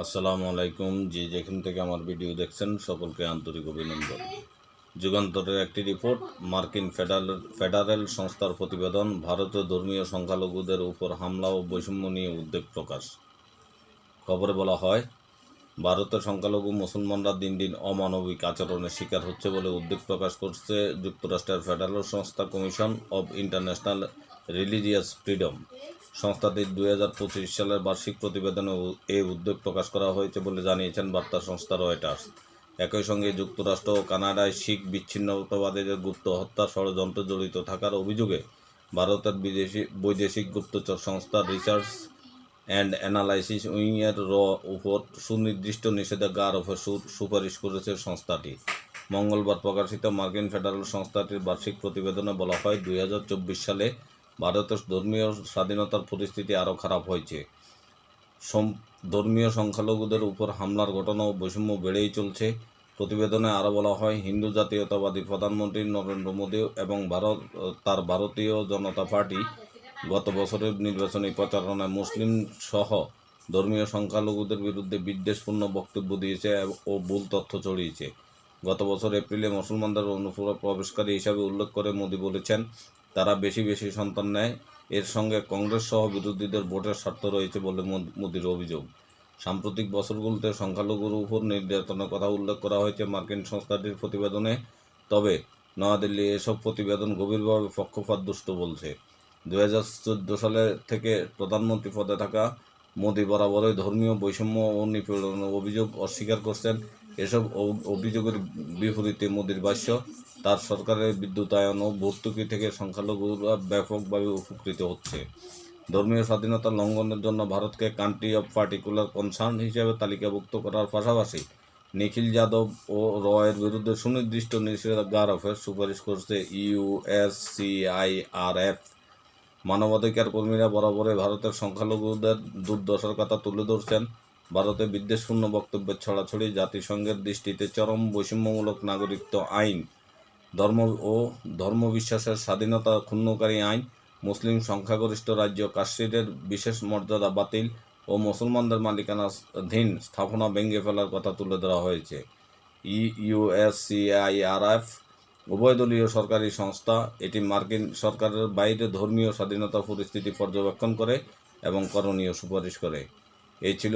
আসসালামু আলাইকুম। যে যেখান থেকে আমার ভিডিও দেখছেন, সকলকে আন্তরিক অভিনন্দন। যুগান্তরের একটি রিপোর্ট, মার্কিন ফেডারেল ফেডারেল সংস্থার প্রতিবেদন, ভারতীয় ধর্মীয় সংখ্যালঘুদের উপর হামলা ও বৈষম্য নিয়ে উদ্বেগ প্রকাশ। খবরে বলা হয় ভারতের সংখ্যালঘু মুসলমানরা দিন দিন অমানবিক আচরণের শিকার হচ্ছে বলে উদ্বেগ প্রকাশ করছে যুক্তরাষ্ট্রের ফেডারেল সংস্থা commission of international religious freedom. সংস্থাটির দুই হাজার পঁচিশ সালের বার্ষিক প্রতিবেদনে এই উদ্বেগ প্রকাশ করা হয়েছে বলে জানিয়েছেন বার্তা সংস্থা রয়টার্স। একই সঙ্গে যুক্তরাষ্ট্র ও কানাডায় শিখ বিচ্ছিন্নতাবাদীদের গুপ্ত হত্যা ষড়যন্ত্রে জড়িত থাকার অভিযোগে ভারতের বিদেশি, বৈদেশিক গুপ্তচর সংস্থা রিসার্চ অ্যান্ড অ্যানালাইসিস উইংয়ের র উপর সুনির্দিষ্ট নিষেধাজ্ঞা আরোপের সুপারিশ করেছে সংস্থাটি। মঙ্গলবার প্রকাশিত মার্কিন ফেডারেল সংস্থাটির বার্ষিক প্রতিবেদনে বলা হয়, দুই হাজার চব্বিশ সালে ভারতের ধর্মীয় স্বাধীনতার পরিস্থিতি আরও খারাপ হয়েছে। ধর্মীয় সংখ্যালঘুদের উপর হামলার ঘটনা ও বৈষম্য বেড়েই চলছে। প্রতিবেদনে আরও বলা হয়, হিন্দু জাতীয়তাবাদী প্রধানমন্ত্রী নরেন্দ্র মোদী এবং ভারত, তার ভারতীয় জনতা পার্টি গত বছরের নির্বাচনী প্রচারণায় মুসলিম সহ ধর্মীয় সংখ্যালঘুদের বিরুদ্ধে বিদ্বেষপূর্ণ বক্তব্য দিয়েছে ও ভুল তথ্য ছড়িয়েছে। গত বছর এপ্রিলে মুসলমানদের অনুপ্রবেশকারী হিসাবে উল্লেখ করে মোদী বলেছেন তারা বেশি বেশি সন্তান নেয়। এর সঙ্গে কংগ্রেস সহ বিরোধীদের ভোটের স্বার্থ রয়েছে বলে মোদ- মোদীর অভিযোগ। সাম্প্রতিক বছরগুলোতে সংখ্যালঘুর উপর নির্যাতনের কথা উল্লেখ করা হয়েছে মার্কিন সংস্থাটির প্রতিবেদনে। তবে নয়াদিল্লি এসব প্রতিবেদন গভীরভাবে পক্ষপাত দুষ্ট বলছে। দু হাজার চোদ্দ সালে থেকে প্রধানমন্ত্রী পদে থাকা মোদী বরাবরই ধর্মীয় বৈষম্য ও নিপীড়নের অভিযোগ অস্বীকার করছেন। এসব অভিযোগের বিপরীতে মোদীর ভাষ্য তার সরকারের বিদ্যুতায়ন ও ভর্তুকি থেকে সংখ্যালঘুরা ব্যাপকভাবে উপকৃত হচ্ছে। ধর্মীয় স্বাধীনতা লঙ্ঘনের জন্য ভারতকে কান্ট্রি অফ পার্টিকুলার কনসার্ন হিসেবে তালিকাভুক্ত করার পাশাপাশি নিখিল যাদব ও রয়ের বিরুদ্ধে সুনির্দিষ্ট নিষেধাজ্ঞা আরোপের সুপারিশ করছে ইউএসসিআইআরএফ মানবাধিকার কর্মীরা বরাবরই ভারতের সংখ্যালঘুদের দুর্দশার কথা তুলে ধরছেন। ভারতে বিদ্বেষপূর্ণ বক্তব্যের ছড়াছড়ি, জাতিসংঘের দৃষ্টিতে চরম বৈষম্যমূলক নাগরিকত্ব আইন ধর্ম ও ধর্মবিশ্বাসের স্বাধীনতা ক্ষুণ্ণকারী আইন, মুসলিম সংখ্যাগরিষ্ঠ রাজ্য কাশ্মীরের বিশেষ মর্যাদা বাতিল ও মুসলমানদের মালিকানাধীন স্থাপনা ভেঙে ফেলার কথা তুলে ধরা হয়েছে। ইউএসসিআইআরএফ উভয়দলীয় সরকারি সংস্থা, এটি মার্কিন সরকারের বাইরে ধর্মীয় স্বাধীনতা পরিস্থিতি পর্যবেক্ষণ করে এবং করণীয় সুপারিশ করে। এই ছিল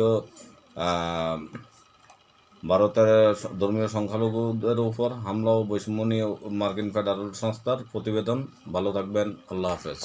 ভারতের ধর্মীয় সংখ্যালঘুদের উপর হামলা ও বৈষম্য নিয়ে মার্কিন ফেডারেল সংস্থার প্রতিবেদন। ভালো থাকবেন। আল্লাহ হাফেজ।